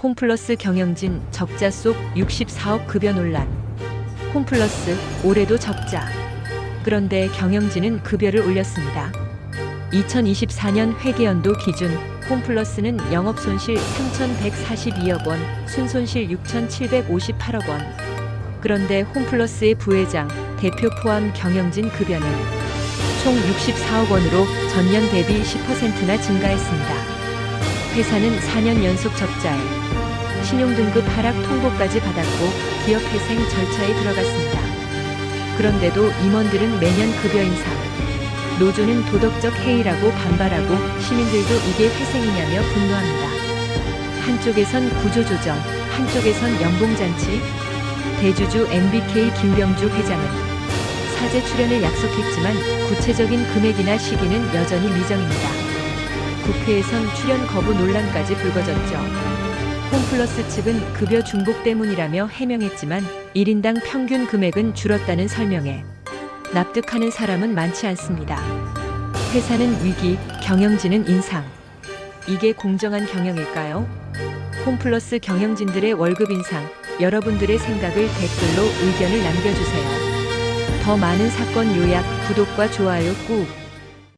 홈플러스 경영진 적자 속 64억 급여 논란. 홈플러스 올해도 적자. 그런데 경영진은 급여를 올렸습니다. 2024년 회계연도 기준 홈플러스는 영업 손실 3,142억 원, 순손실 6,758억 원. 그런데 홈플러스의 부회장, 대표 포함 경영진 급여는 총 64억 원으로 전년 대비 10%나 증가했습니다. 회사는 4년 연속 적자에 신용등급 하락 통보까지 받았고 기업 회생 절차에 들어갔습니다. 그런데도 임원들은 매년 급여 인상, 노조는 도덕적 해이라고 반발하고 시민들도 이게 회생이냐며 분노합니다. 한쪽에선 구조조정, 한쪽에선 연봉잔치. 대주주 MBK 김병주 회장은 사제 출연을 약속했지만 구체적인 금액이나 시기는 여전히 미정입니다. 국회에선 출연 거부 논란까지 불거졌죠. 홈플러스 측은 급여 중복 때문이라며 해명했지만 1인당 평균 금액은 줄었다는 설명에 납득하는 사람은 많지 않습니다. 회사는 위기, 경영진은 인상. 이게 공정한 경영일까요? 홈플러스 경영진들의 월급 인상, 여러분들의 생각을 댓글로 의견을 남겨주세요. 더 많은 사건 요약, 구독과 좋아요 꾹.